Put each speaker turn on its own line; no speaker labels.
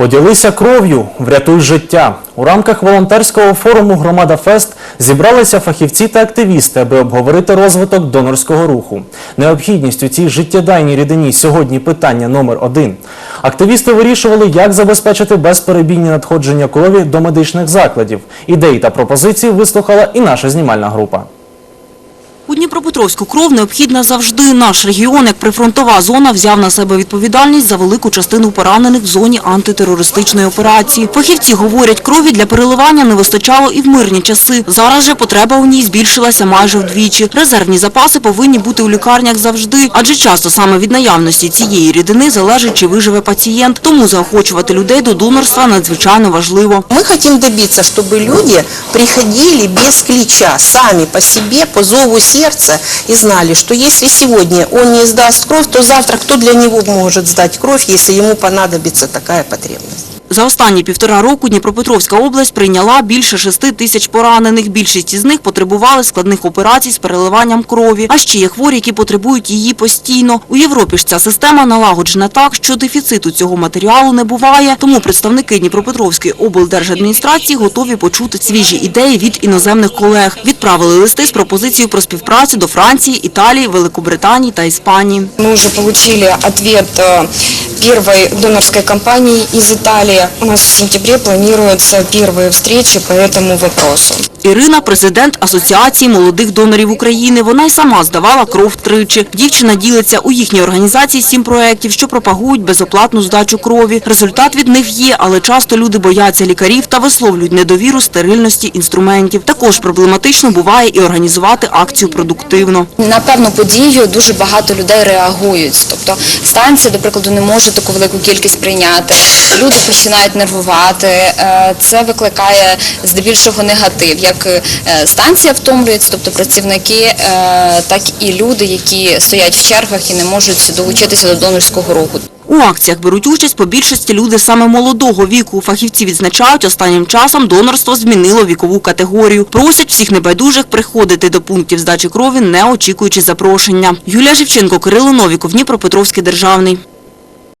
Поділися кров'ю, врятуй життя. У рамках волонтерського форуму Громада Фест зібралися фахівці та активісти, аби обговорити розвиток донорського руху. Необхідність у цій життєдайній рідині сьогодні питання номер один. Активісти вирішували, як забезпечити безперебійні надходження крові до медичних закладів. Ідеї та пропозиції вислухала і наша знімальна група.
Дніпропетровську кров необхідна завжди. Наш регіон, як прифронтова зона, взяв на себе відповідальність за велику частину поранених в зоні антитерористичної операції. Фахівці говорять, крові для переливання не вистачало і в мирні часи. Зараз же потреба у ній збільшилася майже вдвічі. Резервні запаси повинні бути у лікарнях завжди, адже часто саме від наявності цієї рідини залежить, чи виживе пацієнт. Тому заохочувати людей до донорства надзвичайно важливо.
Мы хотим добиться, чтобы люди приходили без клича, сами по себе, по зову сердца и знали, что если сегодня он не сдаст кровь, то завтра кто для него может сдать кровь, если ему понадобится такая потребность.
За останні півтора року Дніпропетровська область прийняла більше шести тисяч поранених. Більшість із них потребували складних операцій з переливанням крові. А ще є хворі, які потребують її постійно. У Європі ж ця система налагоджена так, що дефіциту цього матеріалу не буває. Тому представники Дніпропетровської облдержадміністрації готові почути свіжі ідеї від іноземних колег. Відправили листи з пропозицією про співпрацю до Франції, Італії, Великобританії та Іспанії.
Уже получили ответ э, первой донорской компании из Италии. У нас в сентябре планируются первые встречи по этому вопросу.
Ірина – президент Асоціації молодих донорів України. Вона й сама здавала кров тричі. Дівчина ділиться у їхній організації сім проєктів, що пропагують безоплатну здачу крові. Результат від них є, але часто люди бояться лікарів та висловлюють недовіру стерильності інструментів. Також проблематично буває і організувати акцію продуктивно.
На певну подію дуже багато людей реагують. Тобто станція, до прикладу, не може таку велику кількість прийняти. Люди починають нервувати. Е, Це викликає здебільшого негатив. Як е, станція втомлюється, тобто працівники, е, так і люди, які стоять в чергах і не можуть долучитися до донорського руху.
У акціях беруть участь по більшості люди саме молодого віку. Фахівці відзначають, останнім часом донорство змінило вікову категорію. Просять всіх небайдужих приходити до пунктів здачі крові, не очікуючи запрошення. Юлія Живченко, Кирило Новіков, Дніпропетровський державний.